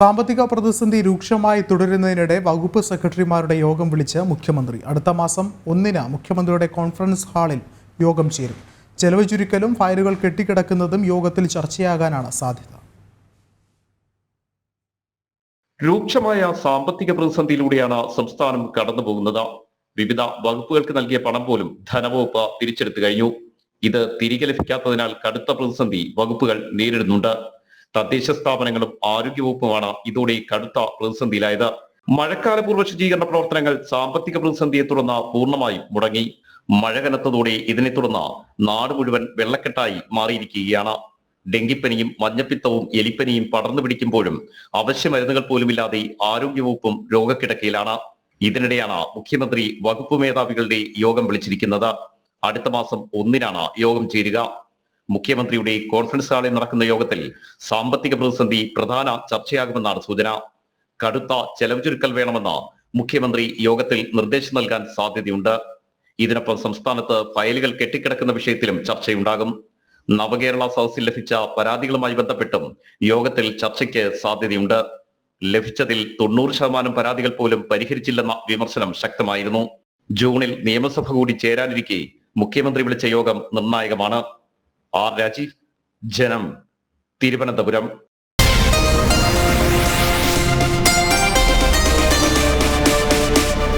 സാമ്പത്തിക പ്രതിസന്ധി രൂക്ഷമായി തുടരുന്നതിനിടെ വകുപ്പ് സെക്രട്ടറിമാരുടെ യോഗം വിളിച്ച് മുഖ്യമന്ത്രി അടുത്ത മാസം ഒന്നിന് മുഖ്യമന്ത്രിയുടെ കോൺഫറൻസ് ഹാളിൽ യോഗം ചേരും. ചെലവ് ചുരുക്കലും ഫയലുകൾ കെട്ടിക്കിടക്കുന്നതും യോഗത്തിൽ ചർച്ചയാകാനാണ് സാധ്യത. രൂക്ഷമായ സാമ്പത്തിക പ്രതിസന്ധിയിലൂടെയാണ് സംസ്ഥാനം കടന്നുപോകുന്നത്. വിവിധ വകുപ്പുകൾക്ക് നൽകിയ പണം പോലും ധനവകുപ്പ് തിരിച്ചെടുത്തു കഴിഞ്ഞു. ഇത് തിരികെ ലഭിക്കാത്തതിനാൽ കടുത്ത പ്രതിസന്ധി വകുപ്പുകൾ നേരിടുന്നുണ്ട്. തദ്ദേശ സ്ഥാപനങ്ങളും ആരോഗ്യവകുപ്പുമാണ് ഇതോടെ കടുത്ത പ്രതിസന്ധിയിലായത്. മഴക്കാലപൂർവ ശുചീകരണ പ്രവർത്തനങ്ങൾ സാമ്പത്തിക പ്രതിസന്ധിയെ തുടർന്ന് പൂർണമായും മുടങ്ങി. മഴ കനത്തതോടെ ഇതിനെ തുടർന്ന് നാട് മുഴുവൻ വെള്ളക്കെട്ടായി മാറിയിരിക്കുകയാണ്. ഡെങ്കിപ്പനിയും മഞ്ഞപ്പിത്തവും എലിപ്പനിയും പടർന്നു പിടിക്കുമ്പോഴും അവശ്യ മരുന്നുകൾ പോലുമില്ലാതെ ആരോഗ്യവകുപ്പും രോഗക്കിടക്കയിലാണ്. ഇതിനിടെയാണ് മുഖ്യമന്ത്രി വകുപ്പ് മേധാവികളുടെ യോഗം വിളിച്ചിരിക്കുന്നത്. അടുത്ത മാസം ഒന്നിനാണ് യോഗം ചേരുക. മുഖ്യമന്ത്രിയുടെ കോൺഫറൻസ് ഹാളിൽ നടക്കുന്ന യോഗത്തിൽ സാമ്പത്തിക പ്രതിസന്ധി പ്രധാന ചർച്ചയാകുമെന്നാണ് സൂചന. കടുത്ത ചെലവ് ചുരുക്കൽ വേണമെന്ന് മുഖ്യമന്ത്രി യോഗത്തിൽ നിർദ്ദേശം നൽകാൻ സാധ്യതയുണ്ട്. ഇതിനൊപ്പം സംസ്ഥാനത്ത് ഫയലുകൾ കെട്ടിക്കിടക്കുന്ന വിഷയത്തിലും ചർച്ചയുണ്ടാകും. നവകേരള സദസ്സിൽ ലഭിച്ച പരാതികളുമായി ബന്ധപ്പെട്ടും യോഗത്തിൽ ചർച്ചയ്ക്ക് സാധ്യതയുണ്ട്. ലഭിച്ചതിൽ തൊണ്ണൂറ് ശതമാനം പരാതികൾ പോലും പരിഹരിച്ചില്ലെന്ന വിമർശനം ശക്തമായിരുന്നു. ജൂണിൽ നിയമസഭ കൂടി ചേരാനിരിക്കെ മുഖ്യമന്ത്രി വിളിച്ച യോഗം നിർണായകമാണ്. ആർ രാജീവ് ജനം തിരുവനന്തപുരം.